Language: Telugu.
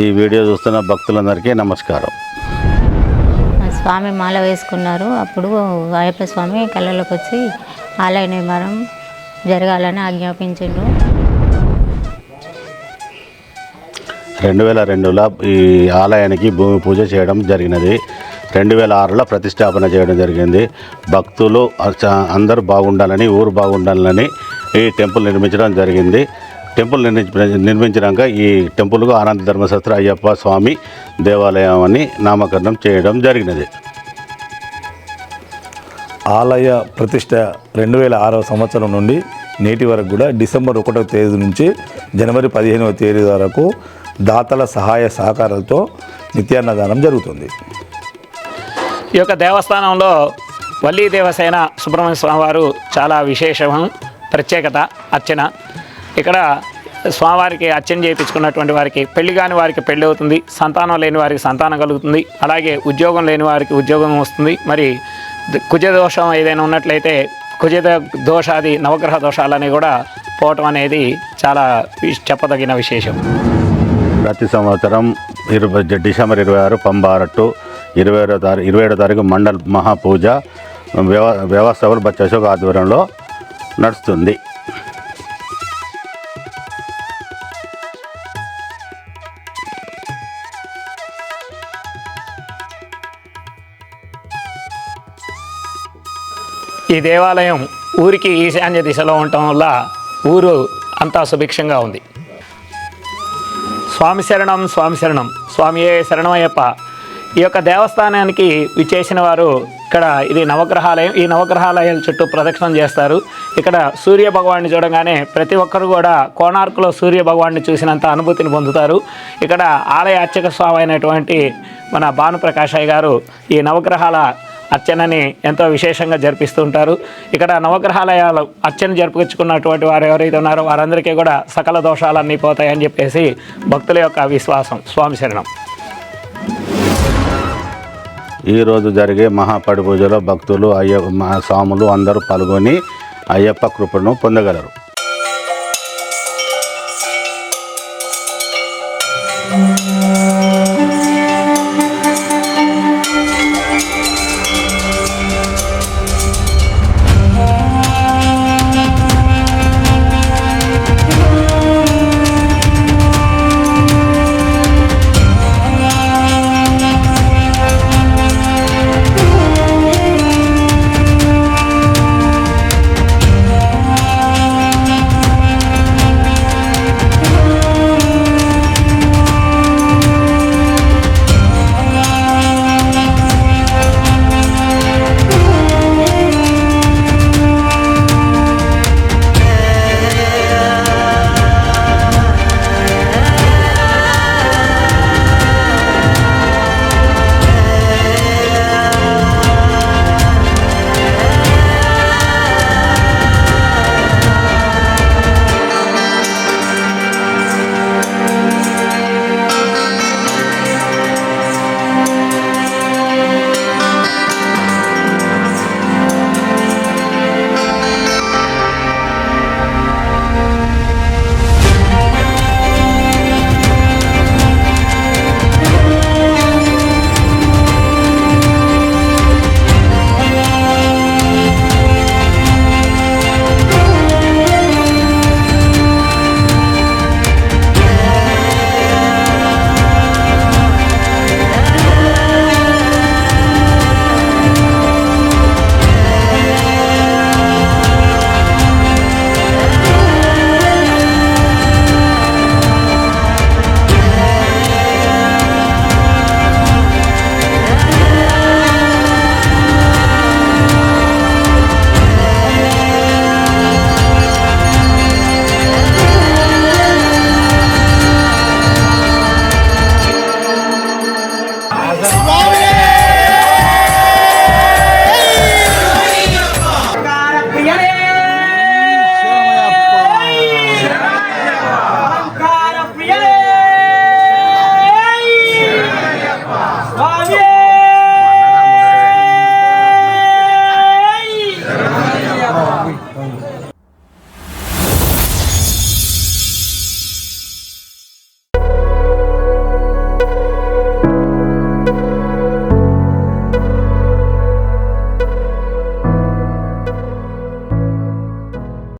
ఈ వీడియో చూస్తున్న భక్తులందరికీ నమస్కారం. స్వామి మాల వేసుకున్నారు. అప్పుడు అయ్యప్ప స్వామి కళ్ళలోకి వచ్చి ఆలయ నిర్మాణం జరగాలని ఆజ్ఞాపించిండు. రెండు వేల రెండులో ఈ ఆలయానికి భూమి పూజ చేయడం జరిగినది. రెండు వేల ఆరులో ప్రతిష్టాపన చేయడం జరిగింది. భక్తులు అందరూ బాగుండాలని ఊరు బాగుండాలని ఈ టెంపుల్ నిర్మించడం జరిగింది. టెంపుల్ నిర్మించ నిర్మించినాక ఈ టెంపుల్కు ఆనంద ధర్మశాస్త్ర అయ్యప్ప స్వామి దేవాలయం అని నామకరణం చేయడం జరిగినది. ఆలయ ప్రతిష్ట రెండు వేల ఆరవ సంవత్సరం నుండి నేటి వరకు కూడా డిసెంబర్ ఒకటవ తేదీ నుంచి జనవరి పదిహేనవ తేదీ వరకు దాతల సహాయ సహకారాలతో నిత్యాన్నదానం జరుగుతుంది. ఈ యొక్క దేవస్థానంలో వల్లీ దేవసేన సుబ్రహ్మణ్య స్వామి వారు చాలా విశేషం ప్రత్యేకత అర్చన. ఇక్కడ స్వామివారికి అర్చన చేయించుకున్నటువంటి వారికి పెళ్ళి కాని వారికి పెళ్ళి అవుతుంది సంతానం లేని వారికి సంతానం కలుగుతుంది అలాగే ఉద్యోగం లేని వారికి ఉద్యోగం వస్తుంది. మరి ద- కుజ దోషం ఏదైనా ఉన్నట్లయితే కుజ దోషాది నవగ్రహ దోషాలని కూడా పోవటం అనేది చాలా చెప్పదగిన విశేషం. ప్రతి సంవత్సరం ఇరవై డిసెంబర్ ఇరవై ఆరు పంబారట్టు ఇరవై ఏడో తారీఖు ఇరవై ఏడో తారీఖు మండల్ మహాపూజ వ్యవ వ్యవస్థలు బచ్చ అశోక్ ఆధ్వర్యంలో నడుస్తుంది. ఈ దేవాలయం ఊరికి ఈశాన్య దిశలో ఉండటం వల్ల ఊరు అంతా సుభిక్షంగా ఉంది. స్వామి శరణం స్వామి శరణం. స్వామియే శరణమయ్యప్ప. ఈ యొక్క దేవస్థానానికి విచ్చేసిన వారు ఇక్కడ ఇది నవగ్రహాలయం. ఈ నవగ్రహాలయాల చుట్టూ ప్రదక్షిణం చేస్తారు. ఇక్కడ సూర్య భగవాన్ని చూడగానే ప్రతి ఒక్కరు కూడా కోణార్కులో సూర్య భగవాన్ని చూసినంత అనుభూతిని పొందుతారు. ఇక్కడ ఆలయ అర్చక స్వామి అయినటువంటి మన భానుప్రకాశయ్య గారు ఈ నవగ్రహాల అర్చనని ఎంతో విశేషంగా జరిపిస్తూ ఉంటారు ఇక్కడ నవగ్రహాలయాలు అర్చన జరుపుకొచ్చుకున్నటువంటి వారు ఎవరైతే ఉన్నారో వారందరికీ కూడా సకల దోషాలన్నీ పోతాయని చెప్పేసి భక్తుల యొక్క విశ్వాసం. స్వామి శరణం. ఈరోజు జరిగే మహాపడి పూజలో భక్తులు అయ్య స్వాములు అందరూ పాల్గొని అయ్యప్ప కృపను పొందగలరు.